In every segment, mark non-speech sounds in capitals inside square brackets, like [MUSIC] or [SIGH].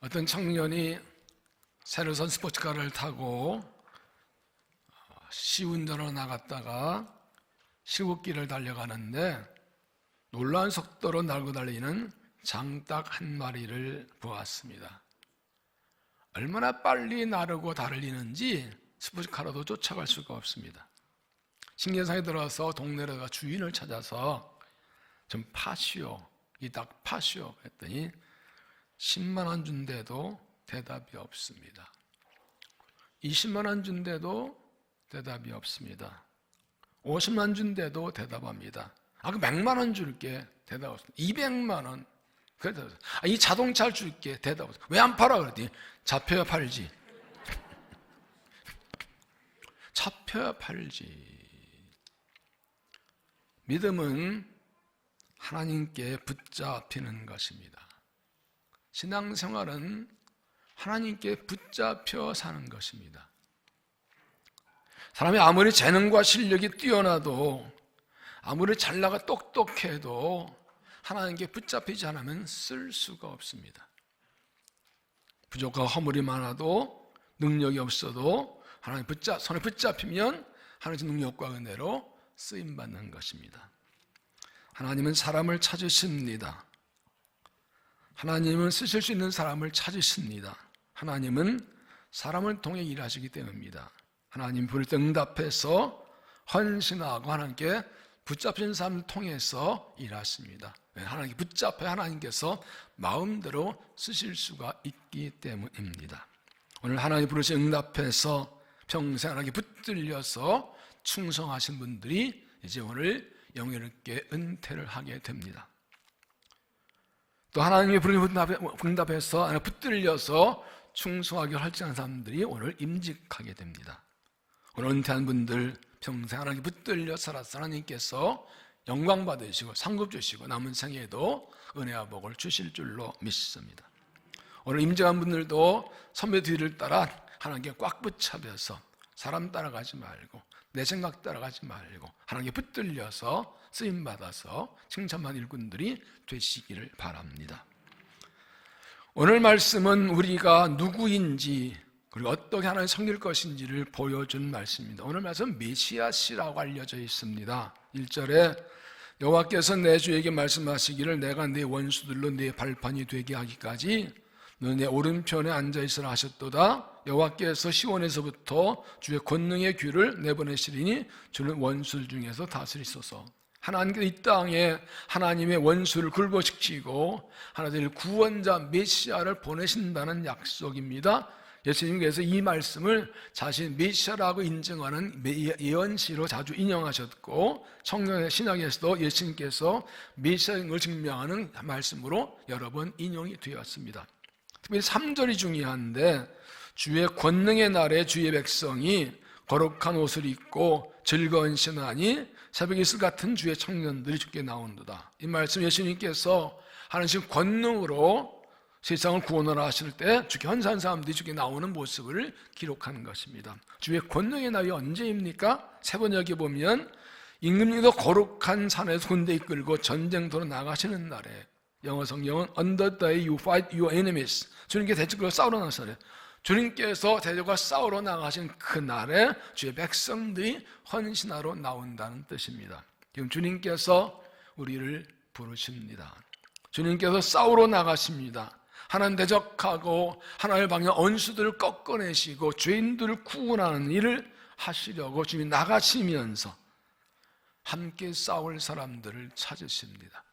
어떤 청년이 새로 산 스포츠카를 타고 시운전으로 나갔다가 시국길을 달려가는데 놀라운 속도로 날고 달리는 장닭 한 마리를 보았습니다. 얼마나 빨리 나르고 달리는지 스포츠카로도 쫓아갈 수가 없습니다. 신경상에 들어서 동네로 가 주인을 찾아서 좀 파시오, 이 닭 파시오 했더니 10만 원 준대도 대답이 없습니다. 20만 원 준대도 대답이 없습니다. 50만 원 준대도 대답합니다. 아, 그 100만 원 줄게. 대답 없습니다. 200만 원. 그래서 아, 이 자동차를 줄게. 대답 없습니다. 왜안 팔아? 그랬더니 잡혀야 팔지. [LAUGHS] 잡혀야 팔지. 믿음은 하나님께 붙잡히는 것입니다. 신앙생활은 하나님께 붙잡혀 사는 것입니다. 사람이 아무리 재능과 실력이 뛰어나도 아무리 잘나가 똑똑해도 하나님께 붙잡히지 않으면 쓸 수가 없습니다. 부족하고 허물이 많아도 능력이 없어도 하나님 붙잡 손에 붙잡히면 하나님 능력과 은혜로 쓰임 받는 것입니다. 하나님은 사람을 찾으십니다. 하나님은 쓰실 수 있는 사람을 찾으십니다. 하나님은 사람을 통해 일하시기 때문입니다. 하나님 부를 때 응답해서 헌신하고 하나님께 붙잡힌 사람을 통해서 일하십니다. 하나님 붙잡혀 하나님께서 마음대로 쓰실 수가 있기 때문입니다. 오늘 하나님 부르신 응답해서 평생 하나님께 붙들려서 충성하신 분들이 이제 오늘 영예롭게 은퇴를 하게 됩니다. 또 하나님의 부르심 응답해서 붙들려서 충성하게 활동한 사람들이 오늘 임직하게 됩니다. 오늘 은퇴한 분들 평생 하나님 붙들려 살아서 하나님께서 영광 받으시고 상급 주시고 남은 생에도 은혜와 복을 주실 줄로 믿습니다. 오늘 임직한 분들도 선배 뒤를 따라 하나님께 꽉 붙잡혀서 사람 따라가지 말고 내 생각 따라가지 말고 하나님께 붙들려서 쓰임 받아서 칭찬받 일꾼들이 되시기를 바랍니다. 오늘 말씀은 우리가 누구인지 그리고 어떻게 하나님 섬길 것인지를 보여준 말씀입니다. 오늘 말씀 메시아시라고 알려져 있습니다. 1절에 여호와께서 내 주에게 말씀하시기를 내가 네 원수들로 네 발판이 되게 하기까지 너내 오른편에 앉아 있으라 하셨도다. 여호와께서 시원에서부터 주의 권능의 귀를 내보내시리니 주는 원수 중에서 다스리소서. 하나님께서 이 땅에 하나님의 원수를 굴복시키고 하나님의 구원자 메시아를 보내신다는 약속입니다. 예수님께서 이 말씀을 자신 메시아라고 인정하는 예언시로 자주 인용하셨고 성경의 신약에서도 예수님께서 메시아인 걸 증명하는 말씀으로 여러 번 인용이 되었습니다. 특별히 3절이 중요한데 주의 권능의 날에 주의 백성이 거룩한 옷을 입고 즐거운 신하니 새벽 이슬 같은 주의 청년들이 죽게 나온도다. 이 말씀 예수님께서 하나님 권능으로 세상을 구원하라 하실 때 주께 헌산 사람들이 주께 나오는 모습을 기록하는 것입니다. 주의 권능의 날이 언제입니까? 세번역에 보면 임금님도 거룩한 산에서 군대 이끌고 전쟁터로 나가시는 날에 영어 성경은 On the day you fight your enemies 주님께 대적으로 싸우러 나서래 주님께서 대적과 싸우러 나가신 그날에 주의 백성들이 헌신하러 나온다는 뜻입니다. 지금 주님께서 우리를 부르십니다. 주님께서 싸우러 나가십니다. 하나님 대적하고 하나님을 방해 언수들을 꺾어내시고 죄인들을 구원하는 일을 하시려고 주님 나가시면서 함께 싸울 사람들을 찾으십니다.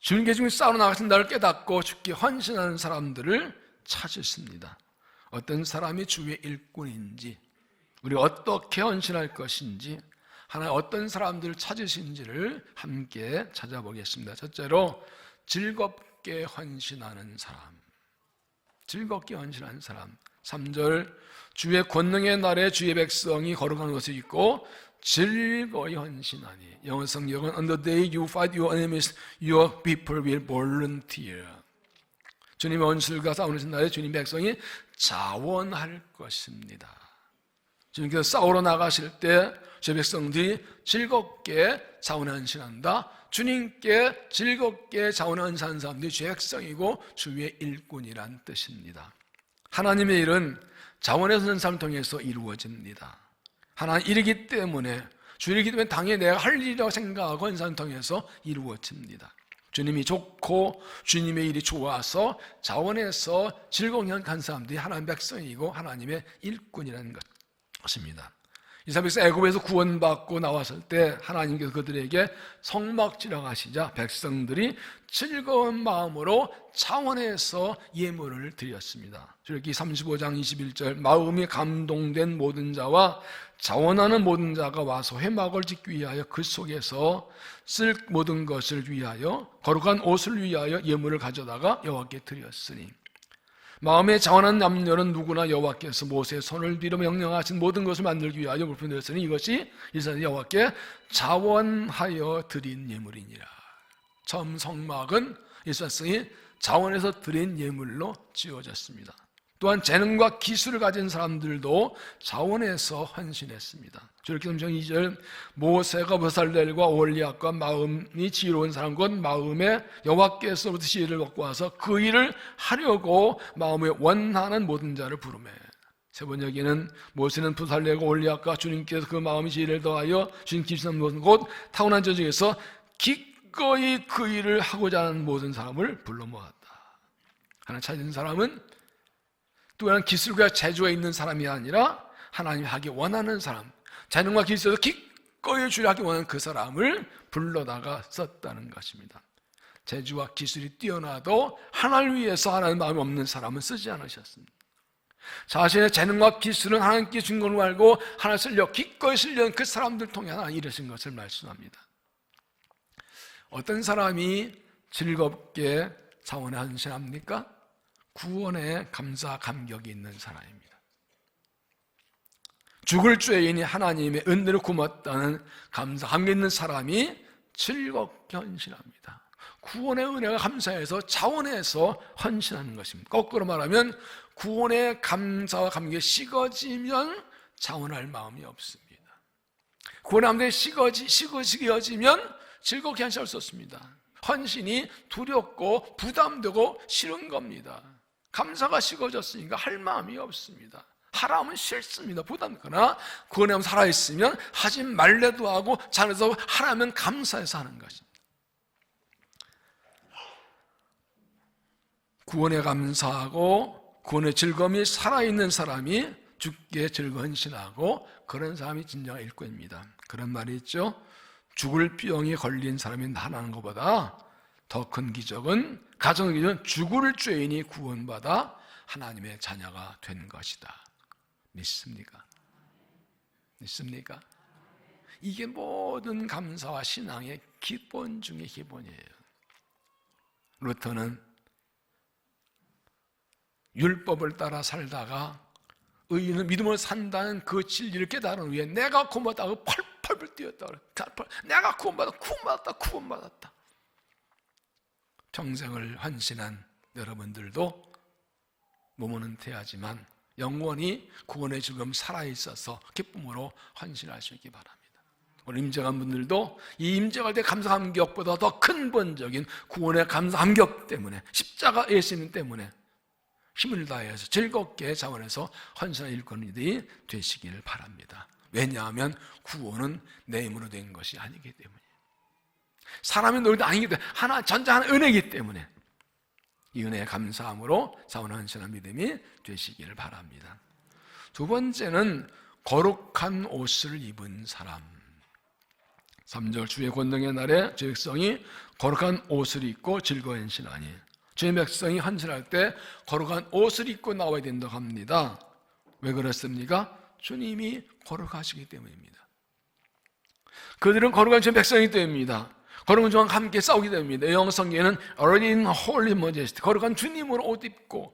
주님께 지금 싸우러 나가신 나를 깨닫고 죽게 헌신하는 사람들을 찾으십니다. 어떤 사람이 주의 일꾼인지, 우리 어떻게 헌신할 것인지, 하나 어떤 사람들을 찾으신지를 함께 찾아보겠습니다. 첫째로 즐겁게 헌신하는 사람. 즐겁게 헌신하는 사람. 3절 주의 권능의 날에 주의 백성이 거룩한 옷을 입고 즐거이 헌신하니 영어 성경은 On the day you fight your enemies, your people will volunteer. 주님의 원수들과 싸우는 날에 주님 백성이 자원할 것입니다. 주님께서 싸우러 나가실 때 제 백성들이 즐겁게 자원에 헌신한다. 주님께 즐겁게 자원에 헌신하는 사람들이 제 백성이고 주의 일꾼이란 뜻입니다. 하나님의 일은 헌신하는 사람을 통해서 이루어집니다. 하나님 일이기 때문에 주일이기 때문에 당연히 내가 할 일이라고 생각하고 헌신을 통해서 이루어집니다. 주님이 좋고 주님의 일이 좋아서 자원에서 즐거운 한 사람들이 하나님 백성이고 하나님의 일꾼이라는 것입니다. 이스라엘에서 애굽에서 구원받고 나왔을 때 하나님께서 그들에게 성막 지나가시자 백성들이 즐거운 마음으로 차원에서 예물을 드렸습니다. 출애기 35장 21절 마음이 감동된 모든 자와 자원하는 모든 자가 와서 회막을 짓기 위하여 그 속에서 쓸 모든 것을 위하여 거룩한 옷을 위하여 예물을 가져다가 여호와께 드렸으니 마음에 자원한 남녀는 누구나 여호와께서 모세의 손을 빌어 명령하신 모든 것을 만들기 위하여 물품되었으니 이것이 이스라엘 여호와께 자원하여 드린 예물이니라. 처음 성막은 이스라엘이 자원해서 드린 예물로 지어졌습니다. 또한 재능과 기술을 가진 사람들도 자원해서 헌신했습니다. 저렇게 성경 2절 모세가 버살렐과 올리압과 마음이 지혜로운 사람 곧 마음에 여호와께서부터 지혜를 얻고 와서 그 일을 하려고 마음에 원하는 모든 자를 부르매 세 번역에는 모세는 부살레고 올리압과 주님께서 그 마음이 지혜를 더하여 주님 기술한 모든 곧 타고난 저중에서 기꺼이 그 일을 하고자 하는 모든 사람을 불러 모았다. 하나 찾은 사람은 또한 기술과 재주가 있는 사람이 아니라 하나님이 하기 원하는 사람, 재능과 기술에서 기꺼이 주려 하기 원하는 그 사람을 불러다가 썼다는 것입니다. 재주와 기술이 뛰어나도 하나를 위해서 하나님 마음이 없는 사람은 쓰지 않으셨습니다. 자신의 재능과 기술은 하나님께 준 걸로 알고 하나 쓸려 기꺼이 쓰려는 그 사람들 통해 하나 이르신 것을 말씀합니다. 어떤 사람이 즐겁게 자원에 헌신합니까? 구원에 감사 감격이 있는 사람입니다. 죽을 죄인이 하나님의 은혜를 고맙다는 감사 감격 있는 사람이 즐겁게 헌신합니다. 구원의 은혜가 감사해서 자원해서 헌신하는 것입니다. 거꾸로 말하면 구원의 감사와 감격이 식어지면 자원할 마음이 없습니다. 구원의 감격이 식어지, 식어지면 즐겁게 헌신할 수 없습니다. 헌신이 두렵고 부담되고 싫은 겁니다. 감사가 식어졌으니까 할 마음이 없습니다. 하라면 싫습니다. 부담. 그러나 구원에 살아있으면 하지 말래도 하고 잘해서 하라면 감사해서 하는 것입니다. 구원에 감사하고 구원의 즐거움이 살아있는 사람이 죽게 즐거운 신하고 그런 사람이 진정한 일꾼입니다. 그런 말이 있죠. 죽을 병에 걸린 사람이 나는 것보다 더 큰 기적은 가정의 기적은 죽을 죄인이 구원받아 하나님의 자녀가 된 것이다. 믿습니까? 믿습니까? 이게 모든 감사와 신앙의 기본 중의 기본이에요. 루터는 율법을 따라 살다가 의인은 믿음으로 산다는 그 진리를 깨달은 후에 내가 구원받다고 펄펄 뛰었다. 내가 구원받았다. 구원받았다. 구원받았다. 평생을 헌신한 여러분들도 몸은 은퇴하지만 영원히 구원의 즐거움 살아있어서 기쁨으로 있기 바랍니다. 오늘 임재한 분들도 이 임재할 때 감사 감격보다 더큰 번적인 구원의 감사 감격 때문에 십자가 예수님 때문에 힘을 다해서 즐겁게 자원해서 헌신한 일꾼들이 되시기를 바랍니다. 왜냐하면 구원은 내 힘으로 된 것이 아니기 때문에. 사람의 노력도 아니기 때문에 하나 전자한 은혜이기 때문에 이 은혜에 감사함으로 자원 헌신한 믿음이 되시기를 바랍니다. 두 번째는 거룩한 옷을 입은 사람. 3절 주의 권능의 날에 주의 백성이 거룩한 옷을 입고 즐거워 헌신하니 주의 백성이 헌신할 때 거룩한 옷을 입고 나와야 된다고 합니다. 왜 그렇습니까? 주님이 거룩하시기 때문입니다. 그들은 거룩한 주의 백성이기 때문입니다. 거룩한 주와 함께 싸우게 됩니다. 영성계는 어린 홀리 머제스티 거룩한 주님으로 옷 입고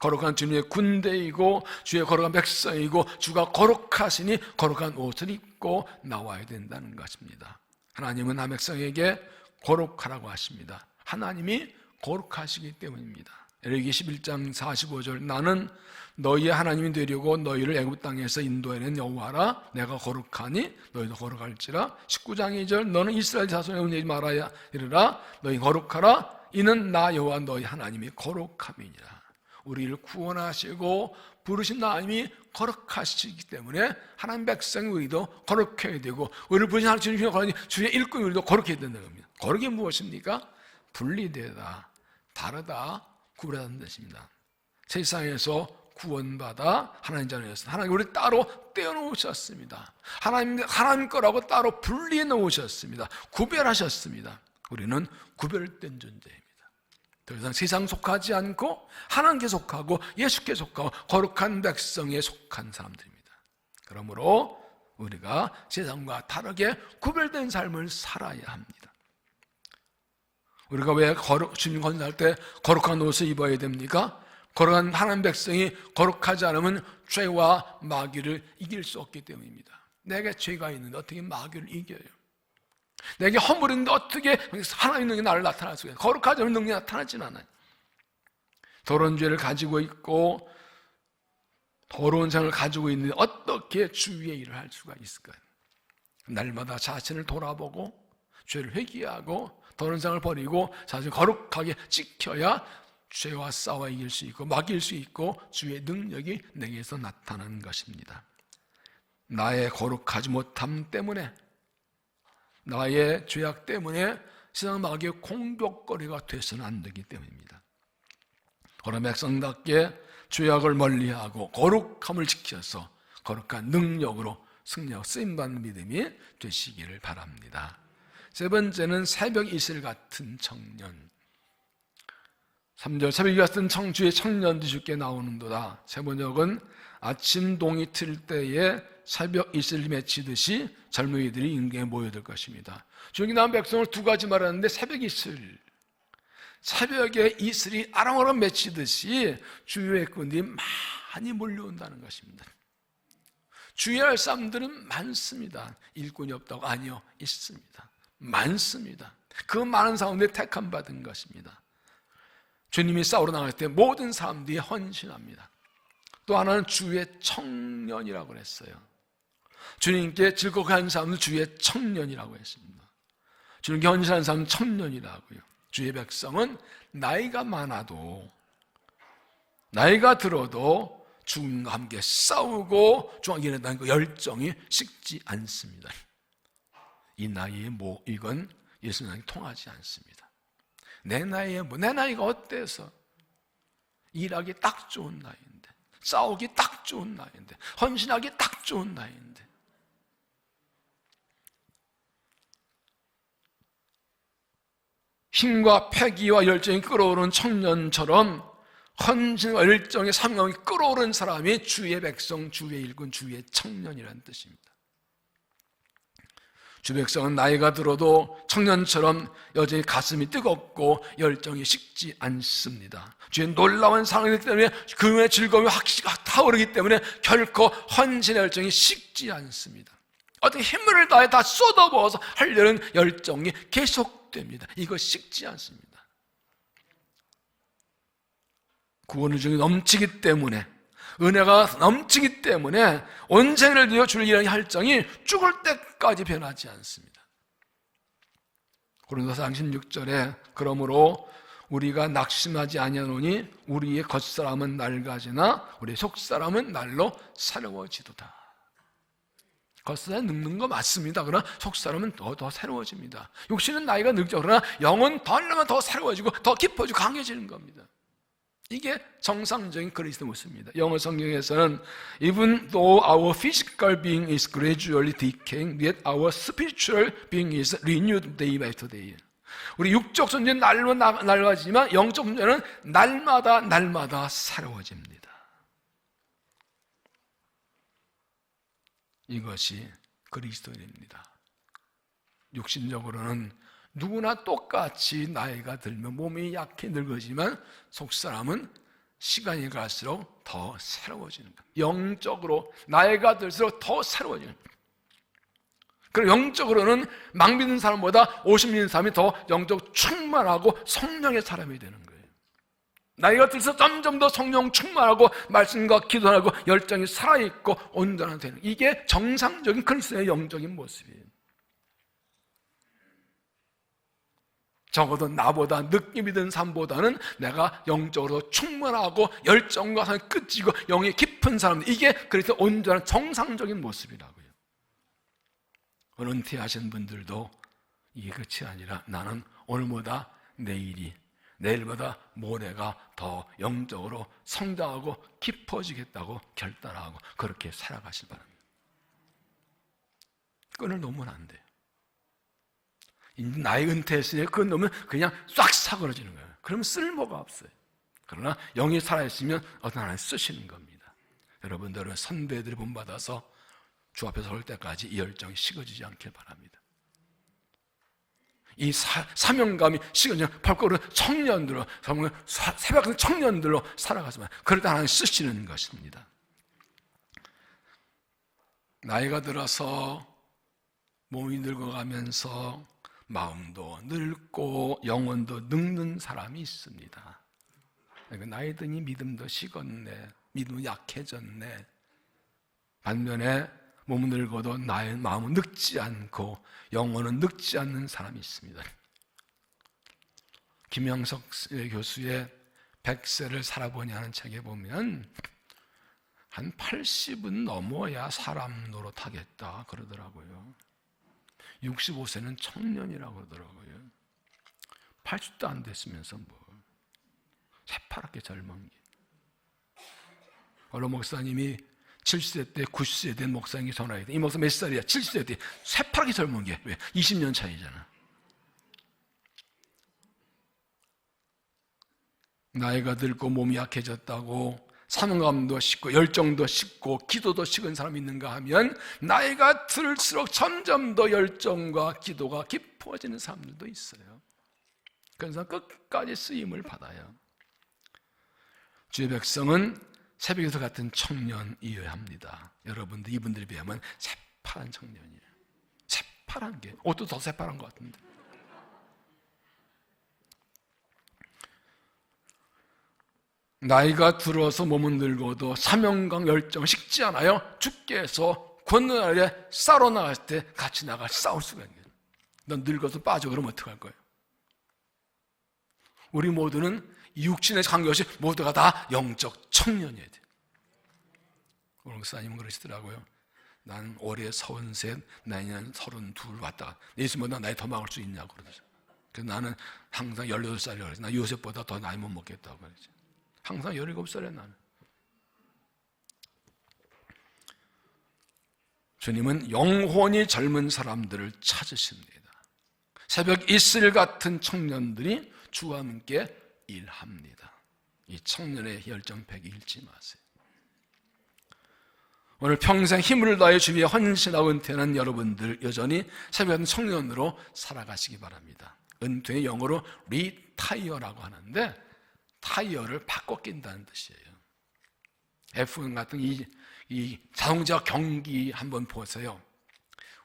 거룩한 주님의 군대이고 주의 거룩한 백성이고 주가 거룩하시니 거룩한 옷을 입고 나와야 된다는 것입니다. 하나님은 한 백성에게 거룩하라고 하십니다. 하나님이 거룩하시기 때문입니다. 에레기 11장 45절 나는 너희의 하나님이 되려고 너희를 애굽 땅에서 인도해낸 여호와라. 내가 거룩하니 너희도 거룩할지라. 19장 2절 너는 이스라엘 자손에 은혜지 말아야 이르라. 너희 거룩하라. 이는 나 여호와 너희 하나님이 거룩함이니라. 우리를 구원하시고 부르신 하나님이 거룩하시기 때문에 하나님 백성 우리도 거룩해야 되고 우리를 부르신 하나님 주님 주의 일꾼 우리도 거룩해야 된다는 겁니다. 거룩이 무엇입니까? 분리되다 다르다 구별하는 뜻입니다 세상에서 구원받아 하나님 자녀에서 하나님 우리 따로 떼어놓으셨습니다. 하나님 하나님 거라고 따로 분리해 놓으셨습니다. 구별하셨습니다. 우리는 구별된 존재입니다. 더 이상 세상 속하지 않고 하나님께 속하고 예수께 속하고 거룩한 백성에 속한 사람들입니다. 그러므로 우리가 세상과 다르게 구별된 삶을 살아야 합니다. 우리가 왜 거룩, 주님 건너할 때 거룩한 옷을 입어야 됩니까? 거룩한 하나님 백성이 거룩하지 않으면 죄와 마귀를 이길 수 없기 때문입니다. 내게 죄가 있는데 어떻게 마귀를 이겨요? 내게 허물이 있는데 어떻게 하나님 능력이 나를 나타날 수가 있어요? 거룩하지 않으면 능력이 나타나진 않아요. 더러운 죄를 가지고 있고 더러운 생을 가지고 있는데 어떻게 주위의 일을 할 수가 있을까요? 날마다 자신을 돌아보고 죄를 회개하고 더러운 생을 버리고 자신을 거룩하게 지켜야 죄와 싸워 이길 수 있고 막일 수 있고 주의 능력이 내게서 나타나는 것입니다. 나의 거룩하지 못함 때문에 나의 죄악 때문에 세상 마귀의 공격거리가 돼서는 안 되기 때문입니다. 그런 백성답게 죄악을 멀리하고 거룩함을 지켜서 거룩한 능력으로 승리하고 쓰임받는 믿음이 되시기를 바랍니다. 세 번째는 새벽 이슬 같은 청년. 3절 새벽이 같은 청주의 청년들이 주께 나오는도다. 세 번역은 아침 동이 틀 때에 새벽 이슬이 맺히듯이 젊은이들이 인계에 모여들 것입니다. 주기 나온 백성을 두 가지 말하는데 새벽 이슬. 새벽에 이슬이 아랑아랑 맺히듯이 주위의 군들이 많이 몰려온다는 것입니다. 주의할 사람들은 많습니다. 일꾼이 없다고 아니요 있습니다. 많습니다. 그 많은 사람들 택함 받은 것입니다. 주님이 싸우러 나갈 때 모든 사람들이 헌신합니다. 또 하나는 주의 청년이라고 그랬어요. 주님께 즐겁게 하는 사람은 주의 청년이라고 했습니다. 주님께 헌신하는 사람은 청년이라고요. 주의 백성은 나이가 많아도 나이가 들어도 주님과 함께 싸우고 중앙에 일어나는 그 열정이 식지 않습니다. 이 나이에 뭐 이건 예수님과 통하지 않습니다. 내 나이에 뭐 내 나이가 어때서 일하기 딱 좋은 나이인데 싸우기 딱 좋은 나이인데 헌신하기 딱 좋은 나이인데 힘과 패기와 열정이 끌어오른 청년처럼 헌신과 열정의 사명이 끌어오른 사람이 주의 백성, 주의 일군, 주의 청년이라는 뜻입니다. 주 백성은 나이가 들어도 청년처럼 여전히 가슴이 뜨겁고 열정이 식지 않습니다. 주의 놀라운 사랑이기 때문에 그의 즐거움이 확 타오르기 때문에 결코 헌신의 열정이 식지 않습니다. 어떻게 힘을 다해 다 쏟아부어서 하려는 열정이 계속됩니다. 이거 식지 않습니다. 구원의 중이 넘치기 때문에 은혜가 넘치기 때문에 온 생을 되어 주를 위한 혈정이 죽을 때까지 변하지 않습니다. 고린도서 16절에 그러므로 우리가 낙심하지 아니하노니 우리의 겉사람은 낡아지나 우리의 속사람은 날로 새로워지도다. 겉사람 늙는 거 맞습니다. 그러나 속사람은 더, 더 새로워집니다. 욕심은 나이가 늙죠. 그러나 영은 더 하려면 더 새로워지고 더 깊어지고 강해지는 겁니다. 이게 정상적인 그리스도 모습입니다. 영어 성경에서는 even though our physical being is gradually decaying, yet our spiritual being is renewed day by day. 우리 육적 존재는 날로 날아지만 영적 존재는 날마다 날마다 새로워집니다. 이것이 그리스도인입니다. 육신적으로는 누구나 똑같이 나이가 들면 몸이 약해 늙어지만 속사람은 시간이 갈수록 더 새로워지는 거예요. 영적으로 나이가 들수록 더 새로워지는 거예요. 그리고 영적으로는 막 믿는 사람보다 50 믿는 사람이 더 영적 충만하고 성령의 사람이 되는 거예요. 나이가 들어서 점점 더 성령 충만하고 말씀과 기도하고 열정이 살아있고 온전한 되는 이게 정상적인 그리스도의 영적인 모습이에요. 적어도 나보다 느낌이 든 삶보다는 내가 영적으로 충만하고 열정과 삶이 끝이고 영이 깊은 사람 이게 그래서 온전한 정상적인 모습이라고요. 은퇴하신 분들도 이게 끝이 아니라 나는 오늘보다 내일이 내일보다 모레가 더 영적으로 성장하고 깊어지겠다고 결단하고 그렇게 살아가실 바랍니다. 끈을 놓으면 안 돼요. 나이 은퇴했으니 끈 놓으면 그냥 싹 사그러지는 거예요. 그러면 쓸모가 없어요. 그러나 영이 살아있으면 어떤 하나님 쓰시는 겁니다. 여러분들은 선배들이 본받아서 주 앞에 설 때까지 이 열정이 식어지지 않길 바랍니다. 이 사, 사명감이 시간이 발걸음 청년들로 새벽 청년들로 살아가지만 그럴 때 하나님 쓰시는 것입니다. 나이가 들어서 몸이 늙어가면서 마음도 늙고 영혼도 늙는 사람이 있습니다. 나이 드니 믿음도 식었네, 믿음이 약해졌네. 반면에 몸은 늙어도 나의 마음은 늙지 않고 영혼은 늙지 않는 사람이 있습니다. 김영석 교수의 백세를 살아보니 하는 책에 보면 한 80은 넘어야 사람 노릇하겠다 그러더라고요. 65세는 청년이라고 그러더라고요. 80도 안 됐으면서 뭐 새파랗게 젊은 게. 어느 목사님이 70세 때 90세 된 목사님이 전화해. 이 목사 몇 살이야? 70세 때 새파랗게 젊은 게 왜? 20년 차이잖아. 나이가 들고 몸이 약해졌다고 사명감도 식고 열정도 식고 기도도 식은 사람이 있는가 하면 나이가 들수록 점점 더 열정과 기도가 깊어지는 사람들도 있어요. 사람 끝까지 쓰임을 받아요. 주의 백성은 새벽에서 같은 청년이어야 합니다. 여러분들 이분들에 비하면 새파란 청년이에요. 새파란 게 옷도 더 새파란 것 같은데. 나이가 들어서 몸은 늙어도 사명감 열정 식지 않아요. 주께서 권는 날에 싸러 나갈 때 같이 나가 싸울 수가 있는. 넌 늙어서 빠져 그러면 어떡할 거예요? 우리 모두는 육신의 관계없이 모두가 다 영적 청년이어야 돼. 오늘 목사님은 그러시더라고요. 난 올해 서른셋, 내년 서른둘 왔다가 예수보다 나이 더 먹을 수 있냐고 그러죠. 그래서 나는 항상 열여덟 살이라고 그랬지. 나 요셉보다 더 나이 못 먹겠다고 그랬지. 항상 17살에 나는. 주님은 영혼이 젊은 사람들을 찾으십니다. 새벽 이슬 같은 청년들이 주와 함께 일합니다. 이 청년의 열정팩이 잃지 마세요. 오늘 평생 힘을 다해 주위에 헌신하고 은퇴하는 여러분들 여전히 새벽 청년으로 살아가시기 바랍니다. 은퇴의 영어로 리타이어라고 하는데 타이어를 바꿔 낀다는 뜻이에요. F1 같은 이, 이 자동차 경기 한번 보세요.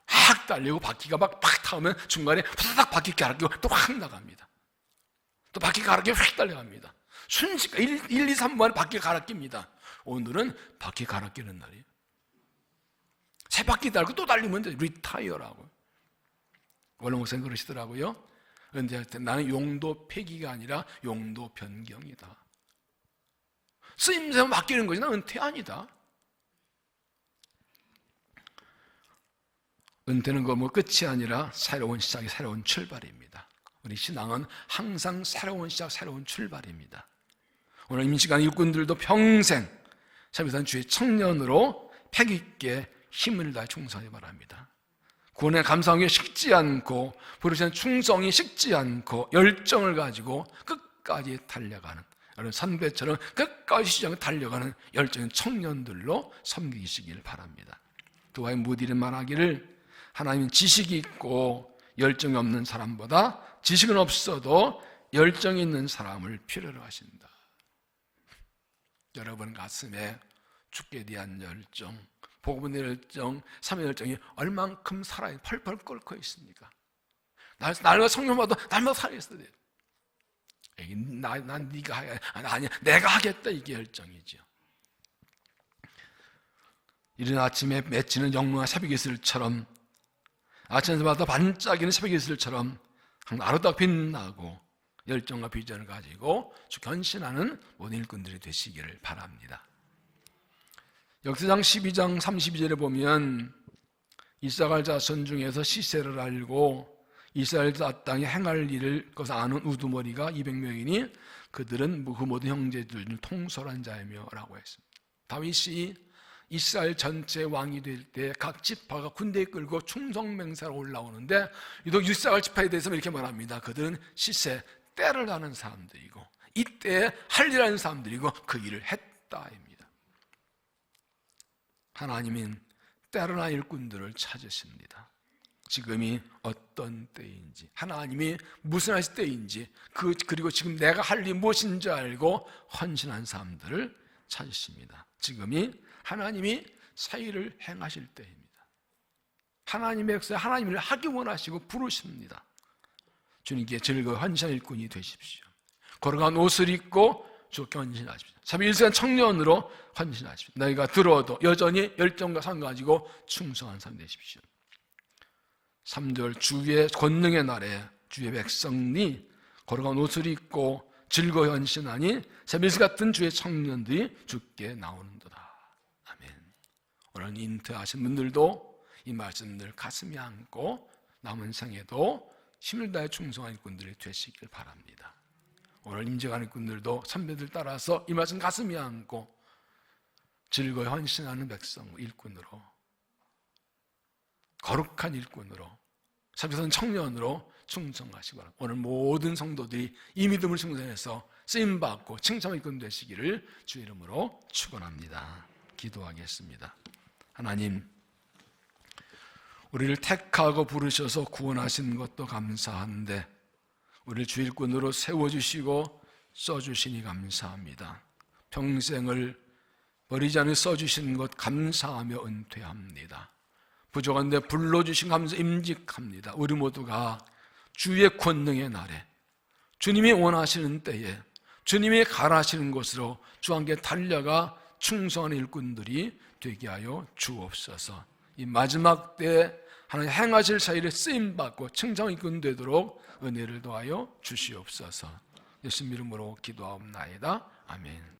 확 달리고 바퀴가 막 팍 타오면 중간에 후다닥 바퀴 갈아 끼고 또 확 나갑니다. 또 바퀴 갈아 끼고 휙 달려갑니다. 순식간 1, 1 2, 3번 바퀴 갈아 낍니다. 오늘은 바퀴 갈아 끼는 날이에요. 새 바퀴 달고 또 달리면 돼. 리타이어라고. 원래 목사님 그러시더라고요. 은퇴할 때 나는 용도 폐기가 아니라 용도 변경이다. 쓰임새만 바뀌는 거지 나 은퇴 아니다. 은퇴는 거뭐 끝이 아니라 새로운 시작이 새로운 출발입니다. 우리 신앙은 항상 새로운 시작, 새로운 출발입니다. 오늘 임시간 일꾼들도 평생 참여산 주의 청년으로 패기 있게 힘을 다해 충성하기 바랍니다. 구원에 감사한 게 식지 않고 부르시는 충성이 식지 않고 열정을 가지고 끝까지 달려가는 여러분 선배처럼 끝까지 시장을 달려가는 열정인 청년들로 섬기시길 바랍니다. 또 와의 무디는 말하기를 하나님은 지식이 있고 열정이 없는 사람보다 지식은 없어도 열정이 있는 사람을 필요로 하신다. 여러분 가슴에 죽게 대한 열정, 복음의 열정, 삶의 열정이 얼만큼 살아요? 펄펄 끓고 있습니까? 날, 날과 성령마다 날마다 살아있어야 돼요. 나, 난 네가 하 아니, 내가 하겠다 이게 열정이죠. 이른 아침에 맺히는 영롱한 새벽 이슬처럼 아침마다 반짝이는 새벽 이슬처럼 아름답게 빛나고 열정과 비전을 가지고 주 견신하는 모든 일꾼들이 되시기를 바랍니다. 역사장 12장 32절에 보면 이사갈 자손 중에서 시세를 알고 이스라엘 땅에 행할 일을 것을 아는 우두머리가 200명이니 그들은 그 모든 형제들 중 통솔한 자이며라고 했습니다. 다윗이 이스라엘 전체 왕이 될 때 각 지파가 군대 끌고 충성맹사로 올라오는데 유독 이스라엘 지파에 대해서 이렇게 말합니다. 그들은 시세 때를 하는 사람들이고 이때 할 일하는 사람들이고 그 일을 했다입니다. 하나님은 때로나 일꾼들을 찾으십니다. 지금이 어떤 때인지 하나님이 무슨 하실 때인지 그 그리고 지금 내가 할 일이 무엇인지 알고 헌신한 사람들을 찾으십니다. 지금이 하나님이 사의를 행하실 때입니다. 하나님의 역사 하나님을 하기 원하시고 부르십니다. 주님께 즐거운 헌신 일꾼이 되십시오. 걸어간 옷을 입고 주께 헌신하십시오. 31세 청년으로 헌신하십시오. 너희가 들어도 여전히 열정과 상 가지고 충성한 사람 되십시오. 3절 주의 권능의 날에 주의 백성이 걸어간 옷을 입고 즐거워 헌신하니 세밀스 같은 주의 청년들이 죽게 나오는도다. 아멘. 오늘 인트하신 분들도 이 말씀들 가슴에 안고 남은 생에도 힘을 다해 충성한 일꾼들이 되시길 바랍니다. 오늘 임재관 일꾼들도 선배들 따라서 이 말씀 가슴에 안고 즐거워 헌신하는 백성 일꾼으로 거룩한 일꾼으로 사비선 청년으로 바랍니다. 오늘 모든 성도들이 이 믿음을 충성해서 쓰임 받고 칭찬의 일꾼 되시기를 주 이름으로 축원합니다. 기도하겠습니다. 하나님 우리를 택하고 부르셔서 구원하신 것도 감사한데 우리를 주일꾼으로 세워주시고 써주시니 감사합니다. 평생을 버리지 않으 써주시는 것 감사하며 은퇴합니다. 부족한데 불러주신 감사 임직합니다. 우리 모두가 주의 권능의 날에 주님이 원하시는 때에 주님이 가라시는 곳으로 주와 함께 달려가 충성하는 일꾼들이 되게 하여 주옵소서. 이 마지막 때 하나님 행하실 사이를 쓰임 받고 칭찬 일꾼 되도록 은혜를 더하여 주시옵소서. 예수님 이름으로 기도하옵나이다. 아멘.